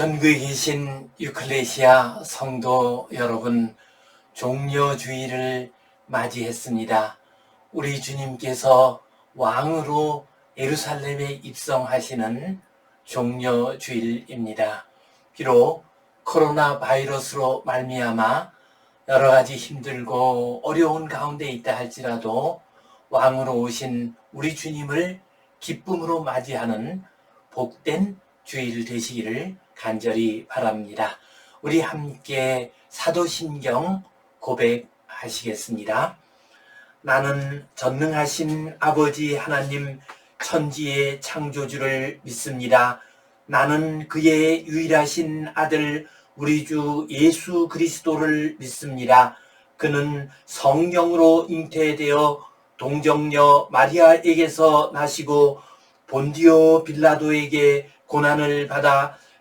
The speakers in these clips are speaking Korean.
전국에 계신 유클레시아 성도 여러분, 종려주의를 맞이했습니다. 우리 주님께서 왕으로 예루살렘에 입성하시는 종려주일입니다. 비록 코로나 바이러스로 말미암아 여러 가지 힘들고 어려운 가운데 있다 할지라도 왕으로 오신 우리 주님을 기쁨으로 맞이하는 복된 주일 되시기를 간절히 바랍니다. 우리 함께 사도신경 고백하시겠습니다. 나는 전능하신 아버지 하나님 천지의 창조주를 믿습니다. 나는 그의 유일하신 아들 우리 주 예수 그리스도를 믿습니다. 그는 성령으로 잉태되어 동정녀 마리아에게서 나시고 본디오 빌라도에게 고난을 받아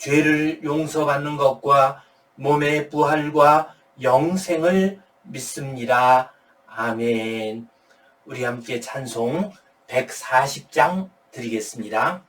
죄를 용서받는 것과 몸의 부활과 영생을 믿습니다. 아멘. 우리 함께 찬송 140장 드리겠습니다.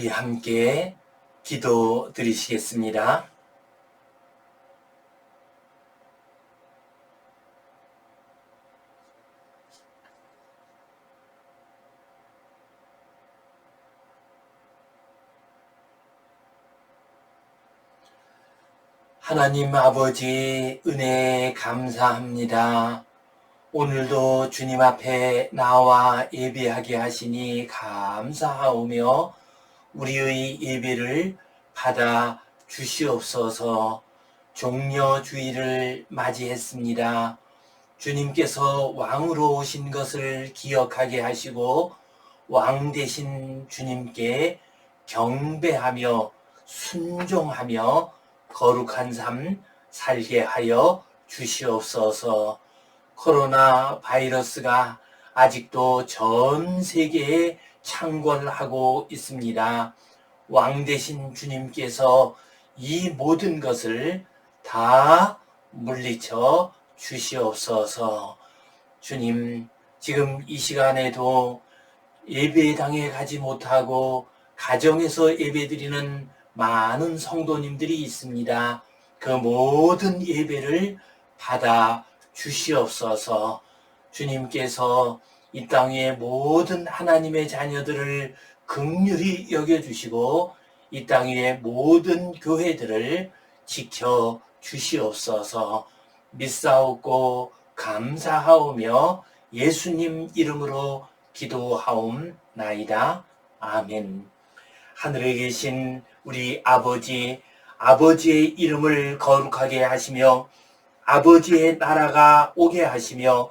우리 함께 기도 드리시겠습니다. 하나님 아버지 은혜 감사합니다. 오늘도 주님 앞에 나와 예배하게 하시니 감사하오며 우리의 예배를 받아 주시옵소서 종려 주의를 맞이했습니다. 주님께서 왕으로 오신 것을 기억하게 하시고 왕 대신 주님께 경배하며 순종하며 거룩한 삶 살게 하여 주시옵소서 코로나 바이러스가 아직도 전 세계에 창궐하고 있습니다. 왕 대신 주님께서 이 모든 것을 다 물리쳐 주시옵소서. 주님, 지금 이 시간에도 예배당에 가지 못하고 가정에서 예배드리는 많은 성도님들이 있습니다. 그 모든 예배를 받아 주시옵소서 주님께서 이 땅의 모든 하나님의 자녀들을 극률히 여겨주시고 이 땅의 모든 교회들을 지켜 주시옵소서 믿사옵고 감사하오며 예수님 이름으로 기도하옵나이다. 아멘. 하늘에 계신 우리 아버지, 아버지의 이름을 거룩하게 하시며 아버지의 나라가 오게 하시며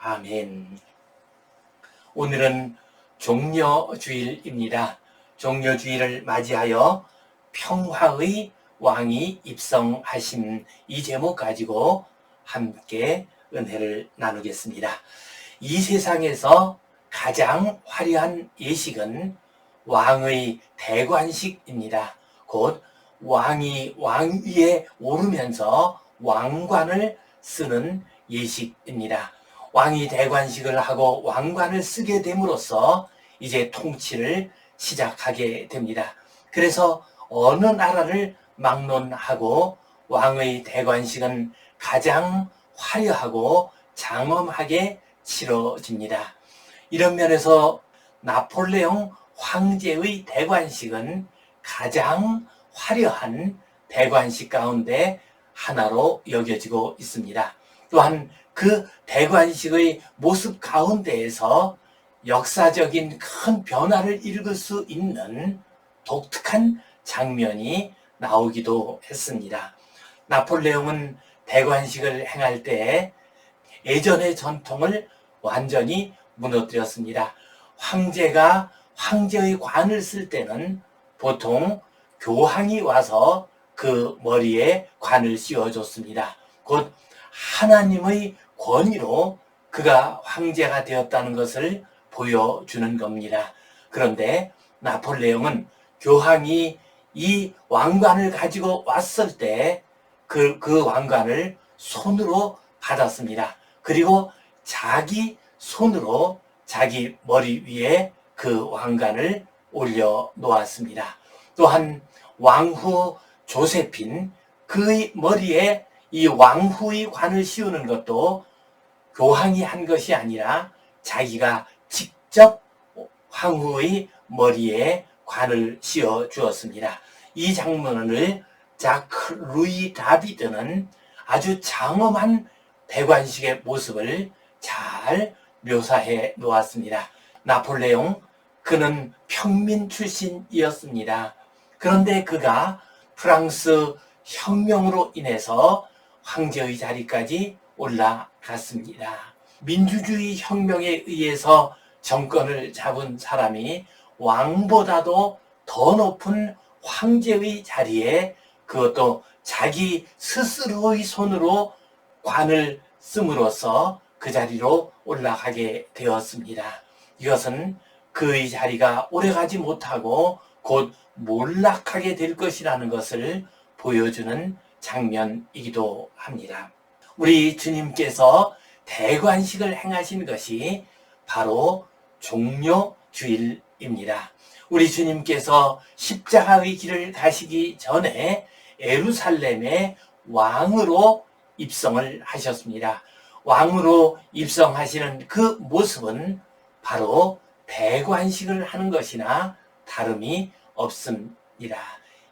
아멘. 오늘은 종려주일입니다. 종려주일을 맞이하여 평화의 왕이 입성하신 이 제목 가지고 함께 은혜를 나누겠습니다. 이 세상에서 가장 화려한 예식은 왕의 대관식입니다. 곧 왕이 왕 위에 오르면서 왕관을 쓰는 예식입니다. 왕이 대관식을 하고 왕관을 쓰게 됨으로써 이제 통치를 시작하게 됩니다. 그래서 어느 나라를 막론하고 왕의 대관식은 가장 화려하고 장엄하게 치러집니다. 이런 면에서 나폴레옹 황제의 대관식은 가장 화려한 대관식 가운데 하나로 여겨지고 있습니다. 또한 그 대관식의 모습 가운데에서 역사적인 큰 변화를 읽을 수 있는 독특한 장면이 나오기도 했습니다. 나폴레옹은 대관식을 행할 때 예전의 전통을 완전히 무너뜨렸습니다. 황제가 황제의 관을 쓸 때는 보통 교황이 와서 그 머리에 관을 씌워줬습니다. 곧 하나님의 권위로 그가 황제가 되었다는 것을 보여주는 겁니다. 그런데 나폴레옹은 교황이 이 왕관을 가지고 왔을 때 그, 그 왕관을 손으로 받았습니다. 그리고 자기 손으로 자기 머리 위에 그 왕관을 올려 놓았습니다. 또한 왕후 조세핀 그의 머리에 이 왕후의 관을 씌우는 것도 교황이 한 것이 아니라 자기가 직접 황후의 머리에 관을 씌워 주었습니다. 이 장면을 자크 루이 다비드는 아주 장엄한 대관식의 모습을 잘 묘사해 놓았습니다. 나폴레옹 그는 평민 출신이었습니다. 그런데 그가 프랑스 혁명으로 인해서 황제의 자리까지 올라 갔습니다. 민주주의 혁명에 의해서 정권을 잡은 사람이 왕보다도 더 높은 황제의 자리에 그것도 자기 스스로의 손으로 관을 씀으로써 그 자리로 올라가게 되었습니다. 이것은 그의 자리가 오래가지 못하고 곧 몰락하게 될 것이라는 것을 보여주는 장면이기도 합니다. 우리 주님께서 대관식을 행하신 것이 바로 종료주일입니다. 우리 주님께서 십자가의 길을 가시기 전에 에루살렘의 왕으로 입성을 하셨습니다. 왕으로 입성하시는 그 모습은 바로 대관식을 하는 것이나 다름이 없습니다.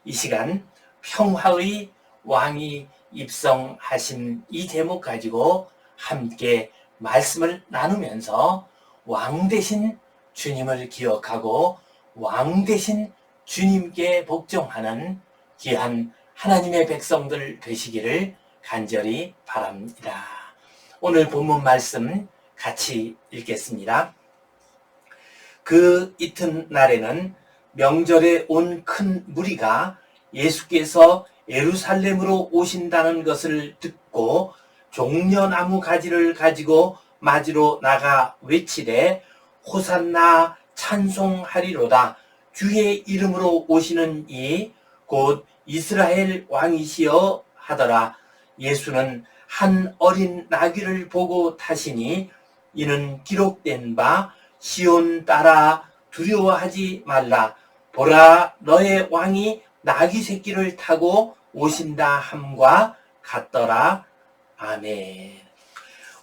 이 시간 평화의 왕이 입성하신 이 제목 가지고 함께 말씀을 나누면서 왕 대신 주님을 기억하고 왕 대신 주님께 복종하는 귀한 하나님의 백성들 되시기를 간절히 바랍니다. 오늘 본문 말씀 같이 읽겠습니다. 그 이튿날에는 명절에 온 큰 무리가 예수께서 예루살렘으로 오신다는 것을 듣고 종려나무 가지를 가지고 맞으러 나가 외치되 호산나 찬송하리로다. 주의 이름으로 오시는 이 곧 이스라엘 왕이시여 하더라. 예수는 한 어린 나귀를 보고 타시니 이는 기록된 바 시온 따라 두려워하지 말라. 보라 너의 왕이 나귀 새끼를 타고 오신다 함과 같더라 아멘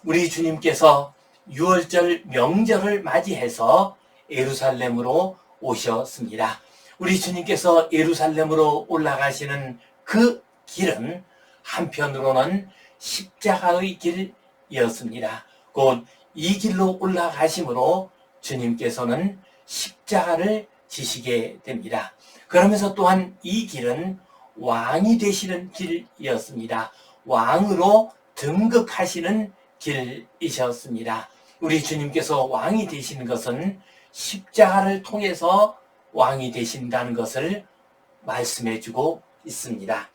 우리 주님께서 6월절 명절을 맞이해서 예루살렘으로 오셨습니다. 우리 주님께서 예루살렘으로 올라가시는 그 길은 한편으로는 십자가의 길이었습니다. 곧 이 길로 올라가심으로 주님께서는 십자가를 지시게 됩니다. 그러면서 또한 이 길은 왕이 되시는 길이었습니다. 왕으로 등극하시는 길이셨습니다. 우리 주님께서 왕이 되시는 것은 십자가를 통해서 왕이 되신다는 것을 말씀해 주고 있습니다.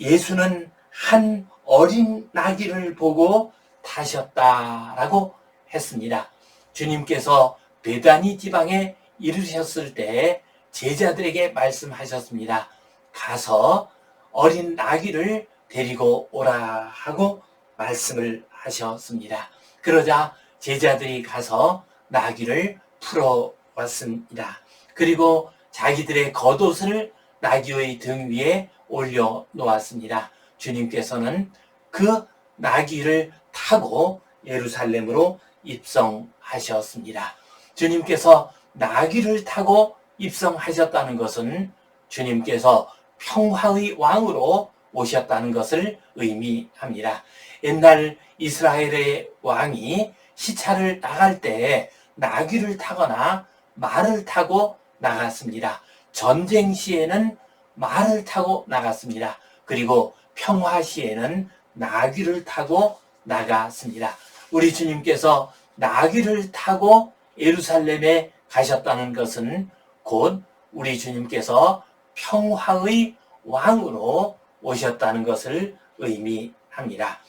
예수는 한 어린 나귀를 보고 타셨다라고 했습니다. 주님께서 베다니 지방에 이르셨을 때 제자들에게 말씀하셨습니다. 가서 어린 나귀를 데리고 오라 하고 말씀을 하셨습니다. 그러자 제자들이 가서 나귀를 풀어 왔습니다. 그리고 자기들의 겉옷을 나귀의 등 위에 올려 놓았습니다. 주님께서는 그 나귀를 타고 예루살렘으로 입성하셨습니다. 주님께서 나귀를 타고 입성하셨다는 것은 주님께서 평화의 왕으로 오셨다는 것을 의미합니다. 옛날 이스라엘의 왕이 시차를 나갈 때 나귀를 타거나 말을 타고 나갔습니다. 전쟁 시에는 말을 타고 나갔습니다. 그리고 평화 시에는 나귀를 타고 나갔습니다. 우리 주님께서 나귀를 타고 예루살렘에 가셨다는 것은 곧 우리 주님께서 평화의 왕으로 오셨다는 것을 의미합니다.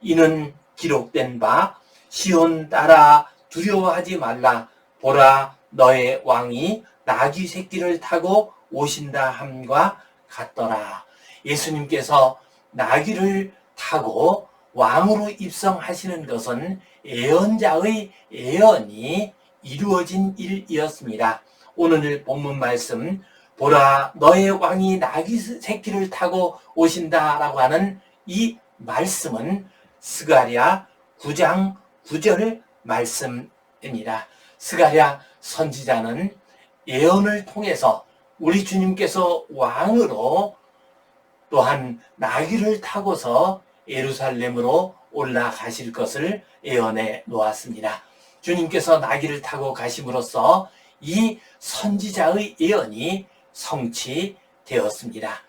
이는 기록된 바 시온 따라 두려워하지 말라 보라 너의 왕이 나귀 새끼를 타고 오신다 함과 같더라. 예수님께서 나귀를 타고 왕으로 입성하시는 것은 예언자의 예언이 이루어진 일이었습니다. 오늘 본문 말씀 보라 너의 왕이 나귀 새끼를 타고 오신다라고 하는 이 말씀은 스가랴 9장 9절 말씀입니다. 스가랴 선지자는 예언을 통해서 우리 주님께서 왕으로 또한 나귀를 타고서 예루살렘으로 올라가실 것을 예언해 놓았습니다. 주님께서 나귀를 타고 가심으로써 이 선지자의 예언이 성취되었습니다.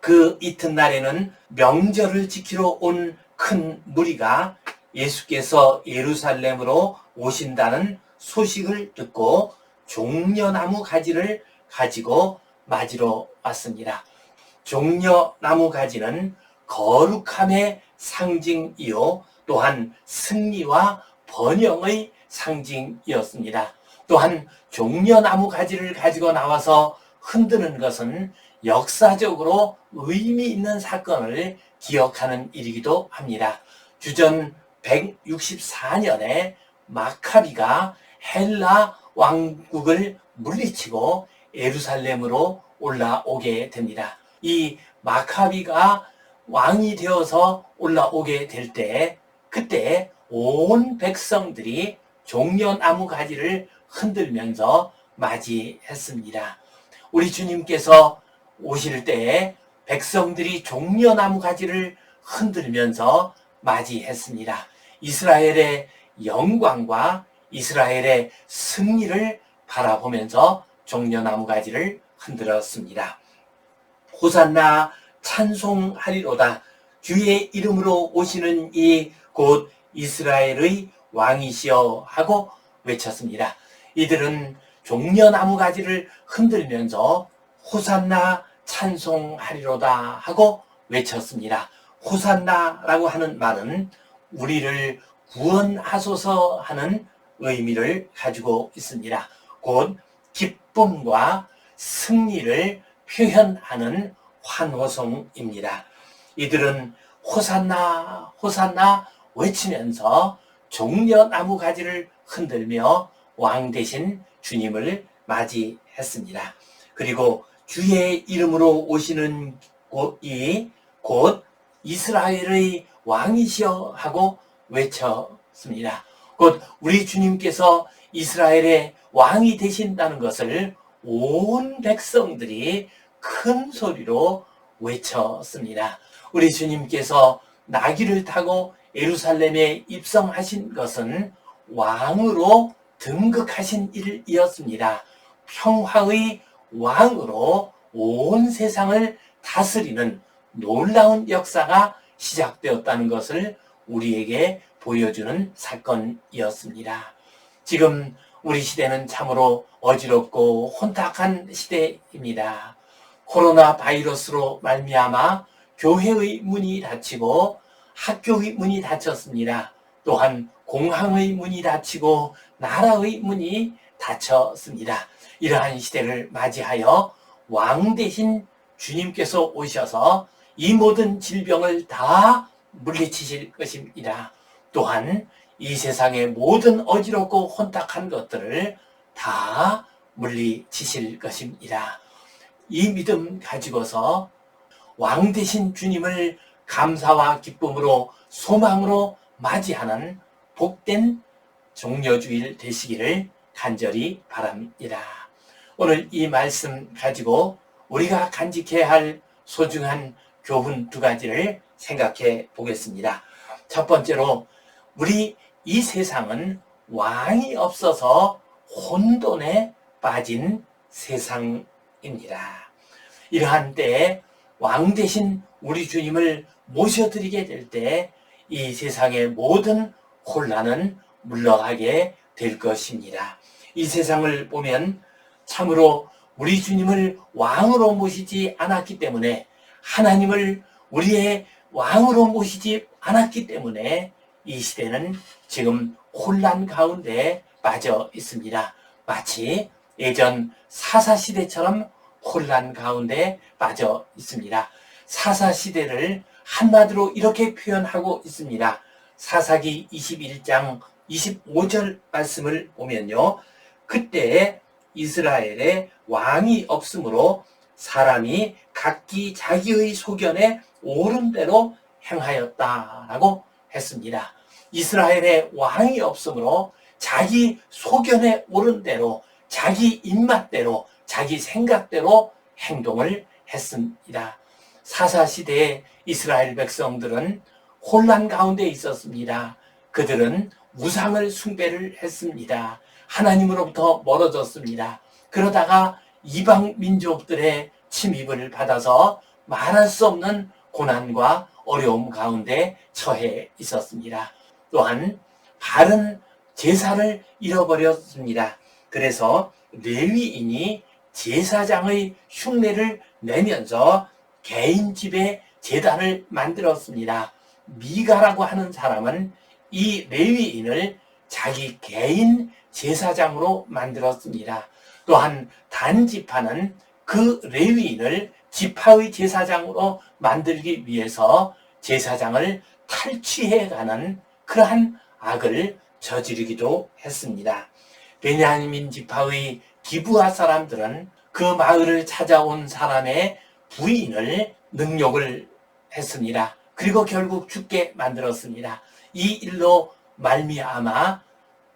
그 이튿날에는 명절을 지키러 온 큰 무리가 예수께서 예루살렘으로 오신다는 소식을 듣고 종려나무 가지를 가지고 맞으러 왔습니다. 종려나무 가지는 거룩함의 상징이요 또한 승리와 번영의 상징이었습니다. 또한 종려나무 가지를 가지고 나와서 흔드는 것은 역사적으로 의미 있는 사건을 기억하는 일이기도 합니다. 주전 164년에 마카비가 헬라 왕국을 물리치고 예루살렘으로 올라오게 됩니다. 이 마카비가 왕이 되어서 올라오게 될 때, 그때 온 백성들이 종려나무 가지를 흔들면서 맞이했습니다. 우리 주님께서 오실 때 백성들이 종려나무 가지를 흔들면서 맞이했습니다. 이스라엘의 영광과 이스라엘의 승리를 바라보면서 종려나무 가지를 흔들었습니다. 호산나 찬송하리로다. 주의 이름으로 오시는 이 곧 이스라엘의 왕이시여 하고 외쳤습니다. 이들은 종려나무 가지를 흔들면서 호산나 찬송하리로다 하고 외쳤습니다. 호산나라고 하는 말은 우리를 구원하소서 하는 의미를 가지고 있습니다. 곧 기쁨과 승리를 표현하는 환호성입니다. 이들은 호산나 호산나 외치면서 종려나무 가지를 흔들며 왕 대신 주님을 맞이했습니다. 그리고 주의 이름으로 오시는 곳이 곧 이스라엘의 왕이시여 하고 외쳤습니다. 곧 우리 주님께서 이스라엘의 왕이 되신다는 것을 온 백성들이 큰 소리로 외쳤습니다. 우리 주님께서 나귀를 타고 예루살렘에 입성하신 것은 왕으로 등극하신 일이었습니다. 평화의 왕으로 온 세상을 다스리는 놀라운 역사가 시작되었다는 것을 우리에게 보여주는 사건이었습니다. 지금 우리 시대는 참으로 어지럽고 혼탁한 시대입니다. 코로나 바이러스로 말미암아 교회의 문이 닫히고 학교의 문이 닫혔습니다. 또한 공항의 문이 닫히고 나라의 문이 닫혔습니다. 이러한 시대를 맞이하여 왕 대신 주님께서 오셔서 이 모든 질병을 다 물리치실 것입니다. 또한 이 세상의 모든 어지럽고 혼탁한 것들을 다 물리치실 것입니다. 이 믿음 가지고서 왕 대신 주님을 감사와 기쁨으로 소망으로 맞이하는 복된 종려주일 되시기를 간절히 바랍니다. 오늘 이 말씀 가지고 우리가 간직해야 할 소중한 교훈 두 가지를 생각해 보겠습니다. 첫 번째로 우리 이 세상은 왕이 없어서 혼돈에 빠진 세상입니다. 이러한 때에 왕 대신 우리 주님을 모셔드리게 될 때 이 세상의 모든 혼란은 물러가게 될 것입니다. 이 세상을 보면 참으로 우리 주님을 왕으로 모시지 않았기 때문에 하나님을 우리의 왕으로 모시지 않았기 때문에 이 시대는 지금 혼란 가운데 빠져 있습니다. 마치 예전 사사시대처럼 혼란 가운데 빠져 있습니다. 사사시대를 한마디로 이렇게 표현하고 있습니다. 사사기 21장 25절 말씀을 보면요. 그때 이스라엘에 왕이 없으므로 사람이 각기 자기의 소견에 옳은 대로 행하였다라고 했습니다. 이스라엘에 왕이 없으므로 자기 소견에 옳은 대로 자기 입맛대로 자기 생각대로 행동을 했습니다. 사사시대의 이스라엘 백성들은 혼란 가운데 있었습니다. 그들은 우상을 숭배를 했습니다. 하나님으로부터 멀어졌습니다. 그러다가 이방 민족들의 침입을 받아서 말할 수 없는 고난과 어려움 가운데 처해 있었습니다. 또한 바른 제사를 잃어버렸습니다. 그래서 레위인이 제사장의 흉내를 내면서 개인 집에 재단을 만들었습니다. 미가라고 하는 사람은 이 레위인을 자기 개인 제사장으로 만들었습니다. 또한 단지파는 그 레위인을 지파의 제사장으로 만들기 위해서 제사장을 탈취해가는 그러한 악을 저지르기도 했습니다. 베냐민 지파의 기부하 사람들은 그 마을을 찾아온 사람의 부인을 능욕을 했습니다. 그리고 결국 죽게 만들었습니다. 이 일로 말미암아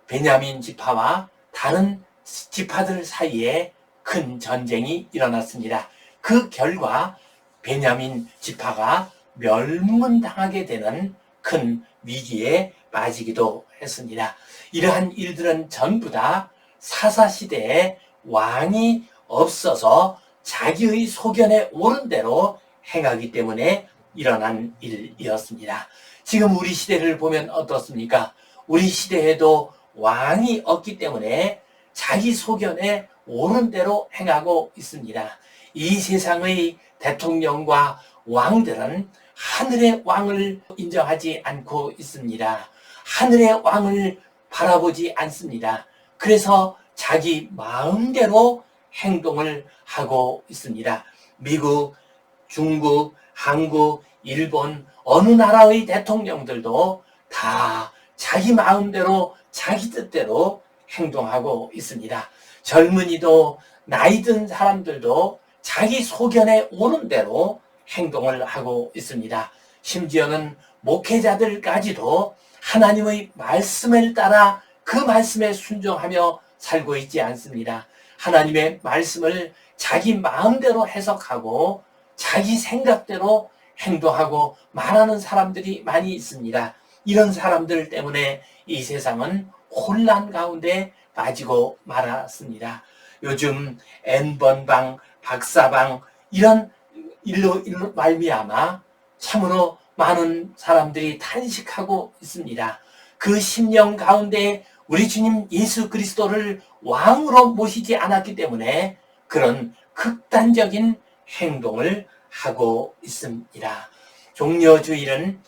베냐민 지파와 다른 지파들 사이에 큰 전쟁이 일어났습니다. 그 결과 베냐민 지파가 멸문당하게 되는 큰 위기에 빠지기도 했습니다. 이러한 일들은 전부 다 사사시대에 왕이 없어서 자기의 소견에 옳은 대로 행하기 때문에 일어난 일이었습니다. 지금 우리 시대를 보면 어떻습니까? 우리 시대에도 왕이 없기 때문에 자기 소견에 옳은 대로 행하고 있습니다. 이 세상의 대통령과 왕들은 하늘의 왕을 인정하지 않고 있습니다. 하늘의 왕을 바라보지 않습니다. 그래서 자기 마음대로 행동을 하고 있습니다. 미국, 중국, 한국, 일본, 어느 나라의 대통령들도 다 자기 마음대로 자기 뜻대로 행동하고 있습니다. 젊은이도 나이 든 사람들도 자기 소견에 오는 대로 행동을 하고 있습니다. 심지어는 목회자들까지도 하나님의 말씀을 따라 그 말씀에 순종하며 살고 있지 않습니다. 하나님의 말씀을 자기 마음대로 해석하고 자기 생각대로 행동하고 말하는 사람들이 많이 있습니다. 이런 사람들 때문에 이 세상은 혼란 가운데 빠지고 말았습니다. 요즘 N번방, 박사방 이런 일로, 일로 말미암아 참으로 많은 사람들이 탄식하고 있습니다. 그 심령 가운데 우리 주님 예수 그리스도를 왕으로 모시지 않았기 때문에 그런 극단적인 행동을 하고 있습니다. 종려주일은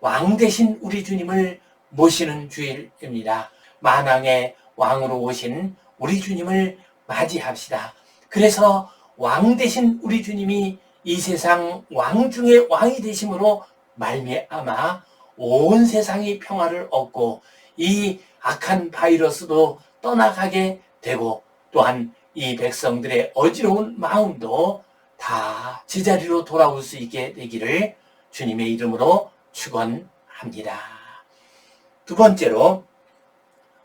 왕 대신 우리 주님을 모시는 주일입니다. 만왕의 왕으로 오신 우리 주님을 맞이합시다. 그래서 왕 대신 우리 주님이 이 세상 왕 중의 왕이 되심으로 말미암아 온 세상이 평화를 얻고 이 악한 바이러스도 떠나가게 되고 또한 이 백성들의 어지러운 마음도 다 제자리로 돌아올 수 있게 되기를 주님의 이름으로 축원합니다. 두 번째로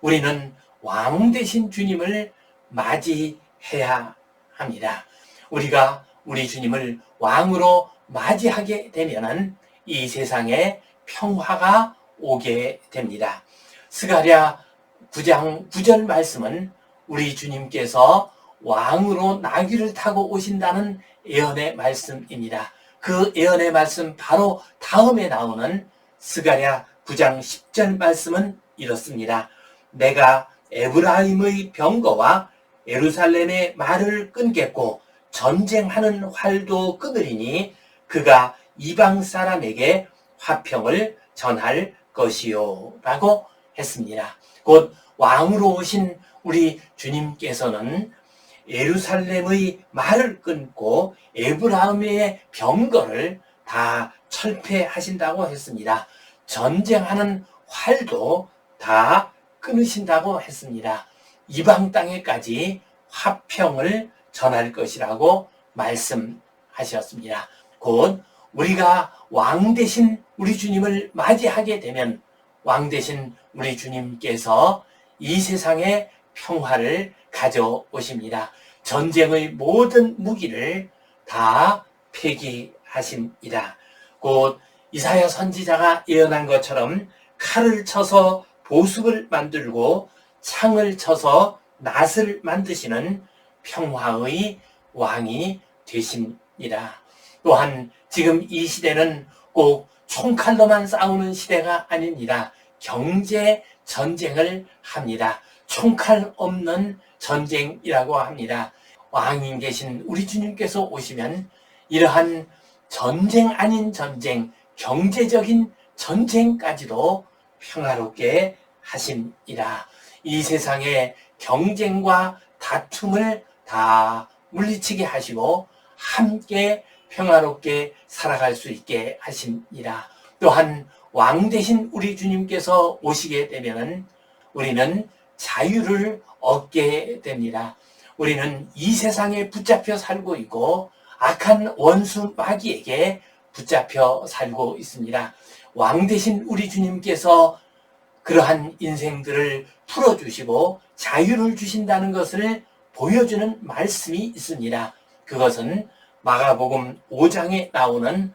우리는 왕 대신 주님을 맞이해야 합니다. 우리가 우리 주님을 왕으로 맞이하게 되면은 이 세상에 평화가 오게 됩니다. 스가랴 9장 9절 말씀은 우리 주님께서 왕으로 나귀를 타고 오신다는 예언의 말씀입니다. 그 예언의 말씀 바로 다음에 나오는 스가랴 9장 10절 말씀은 이렇습니다. 내가 에브라임의 병거와 예루살렘의 말을 끊겠고 전쟁하는 활도 끊으리니 그가 이방 사람에게 화평을 전할 것이요 라고 했습니다. 곧 왕으로 오신 우리 주님께서는 예루살렘의 말을 끊고 에브라임의 병거를 다 철폐하신다고 했습니다. 전쟁하는 활도 다 끊으신다고 했습니다. 이방 땅에까지 화평을 전할 것이라고 말씀하셨습니다. 곧 우리가 왕 대신 우리 주님을 맞이하게 되면 왕 대신 우리 주님께서 이 세상에 평화를 가져오십니다. 전쟁의 모든 무기를 다 폐기하십니다. 곧 이사야 선지자가 예언한 것처럼 칼을 쳐서 보습을 만들고 창을 쳐서 낫을 만드시는 평화의 왕이 되십니다. 또한 지금 이 시대는 꼭 총칼로만 싸우는 시대가 아닙니다. 경제 전쟁을 합니다. 총칼 없는 전쟁이라고 합니다. 왕인 계신 우리 주님께서 오시면 이러한 전쟁 아닌 전쟁, 경제적인 전쟁까지도 평화롭게 하십니다. 이 세상의 경쟁과 다툼을 다 물리치게 하시고 함께 평화롭게 살아갈 수 있게 하십니다. 또한 왕 대신 우리 주님께서 오시게 되면 우리는 자유를 얻게 됩니다. 우리는 이 세상에 붙잡혀 살고 있고 악한 원수 마귀에게 붙잡혀 살고 있습니다. 왕 대신 우리 주님께서 그러한 인생들을 풀어주시고 자유를 주신다는 것을 보여주는 말씀이 있습니다. 그것은 마가복음 5장에 나오는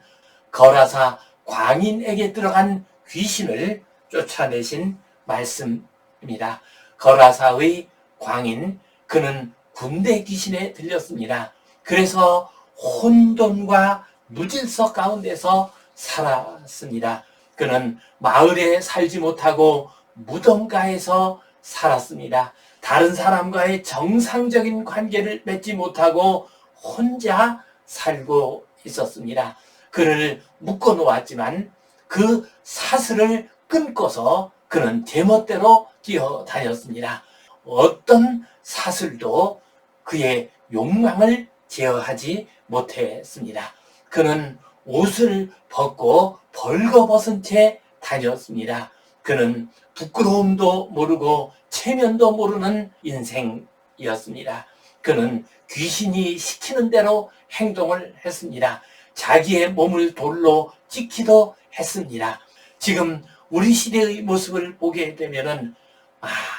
거라사 광인에게 들어간 귀신을 쫓아내신 말씀입니다. 거라사의 광인, 그는 군대 귀신에 들렸습니다. 그래서 혼돈과 무질서 가운데서 살았습니다. 그는 마을에 살지 못하고 무덤가에서 살았습니다. 다른 사람과의 정상적인 관계를 맺지 못하고 혼자 살고 있었습니다. 그를 묶어 놓았지만 그 사슬을 끊고서 그는 제멋대로 뛰어다녔습니다. 어떤 사슬도 그의 욕망을 제어하지 못했습니다. 그는 옷을 벗고 벌거벗은 채 다녔습니다. 그는 부끄러움도 모르고 체면도 모르는 인생이었습니다. 그는 귀신이 시키는 대로 행동을 했습니다. 자기의 몸을 돌로 찍기도 했습니다. 지금 우리 시대의 모습을 보게 되면은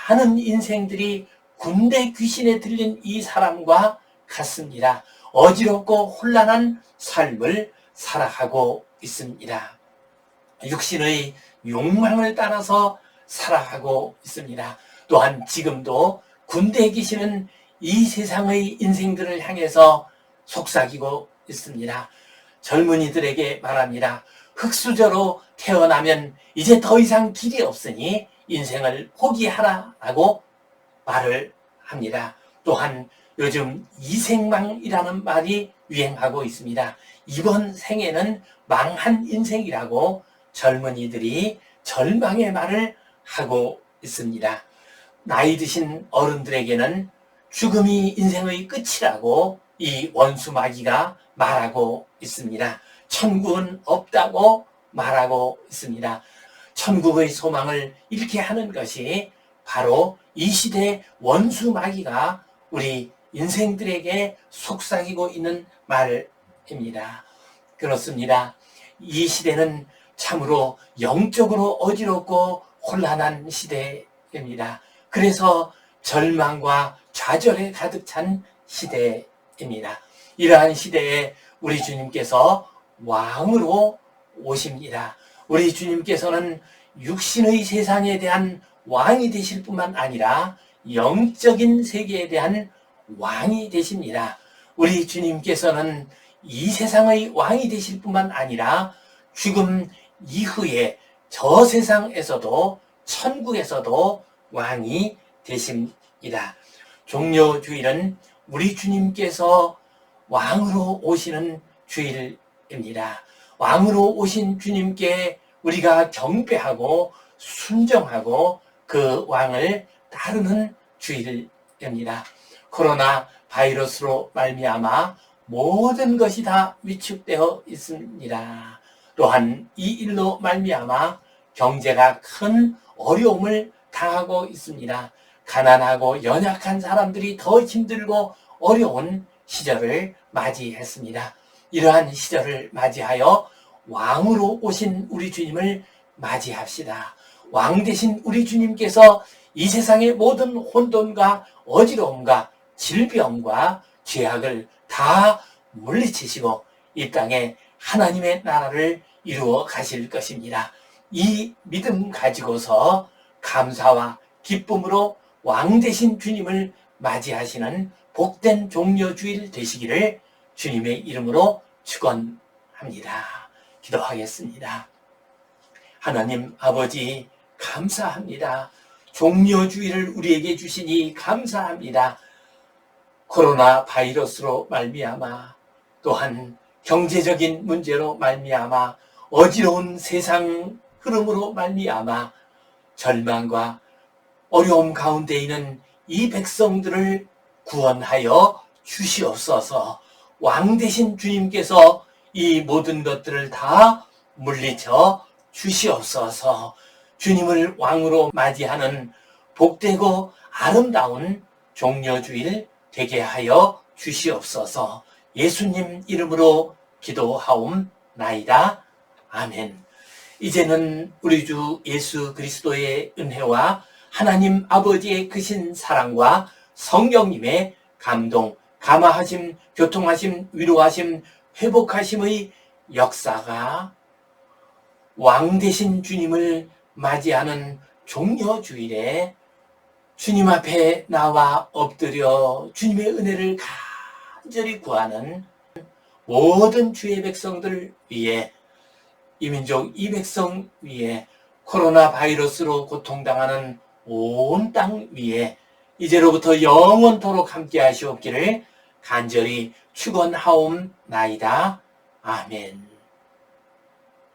많은 인생들이 군대 귀신에 들린 이 사람과 같습니다. 어지럽고 혼란한 삶을 살아가고 있습니다. 육신의 욕망을 따라서 살아가고 있습니다. 또한 지금도 군대 귀신은 이 세상의 인생들을 향해서 속삭이고 있습니다. 젊은이들에게 말합니다. 흙수저로 태어나면 이제 더 이상 길이 없으니 인생을 포기하라 라고 말을 합니다. 또한 요즘 이생망이라는 말이 유행하고 있습니다. 이번 생에는 망한 인생이라고 젊은이들이 절망의 말을 하고 있습니다. 나이 드신 어른들에게는 죽음이 인생의 끝이라고 이 원수마귀가 말하고 있습니다. 천국은 없다고 말하고 있습니다. 천국의 소망을 잃게 하는 것이 바로 이 시대 원수 마귀가 우리 인생들에게 속삭이고 있는 말입니다. 그렇습니다. 이 시대는 참으로 영적으로 어지럽고 혼란한 시대입니다. 그래서 절망과 좌절에 가득 찬 시대입니다. 이러한 시대에 우리 주님께서 왕으로 오십니다. 우리 주님께서는 육신의 세상에 대한 왕이 되실 뿐만 아니라 영적인 세계에 대한 왕이 되십니다. 우리 주님께서는 이 세상의 왕이 되실 뿐만 아니라 죽음 이후에 저 세상에서도 천국에서도 왕이 되십니다. 종료 주일은 우리 주님께서 왕으로 오시는 주일입니다. 왕으로 오신 주님께 우리가 경배하고 순정하고 그 왕을 따르는 주일입니다. 코로나 바이러스로 말미암아 모든 것이 다 위축되어 있습니다. 또한 이 일로 말미암아 경제가 큰 어려움을 당하고 있습니다. 가난하고 연약한 사람들이 더 힘들고 어려운 시절을 맞이했습니다. 이러한 시절을 맞이하여 왕으로 오신 우리 주님을 맞이합시다. 왕 대신 우리 주님께서 이 세상의 모든 혼돈과 어지러움과 질병과 죄악을 다 물리치시고 이 땅에 하나님의 나라를 이루어 가실 것입니다. 이 믿음 가지고서 감사와 기쁨으로 왕 대신 주님을 맞이하시는 복된 종려 주일 되시기를 주님의 이름으로 축원합니다. 기도하겠습니다. 하나님 아버지 감사합니다. 종려주의를 우리에게 주시니 감사합니다. 코로나 바이러스로 말미암아 또한 경제적인 문제로 말미암아 어지러운 세상 흐름으로 말미암아 절망과 어려움 가운데 있는 이 백성들을 구원하여 주시옵소서. 왕 대신 주님께서 이 모든 것들을 다 물리쳐 주시옵소서. 주님을 왕으로 맞이하는 복되고 아름다운 종려주일 되게 하여 주시옵소서. 예수님 이름으로 기도하옵나이다. 아멘. 이제는 우리 주 예수 그리스도의 은혜와 하나님 아버지의 크신 사랑과 성령님의 감동, 감화하심, 교통하심, 위로하심, 회복하심의 역사가 왕 대신 주님을 맞이하는 종려 주일에 주님 앞에 나와 엎드려 주님의 은혜를 간절히 구하는 모든 주의 백성들 위해 이민족 이 백성 위에 코로나 바이러스로 고통당하는 온 땅 위에 이제로부터 영원토록 함께 하시옵기를 간절히 축원하옵나이다. 아멘.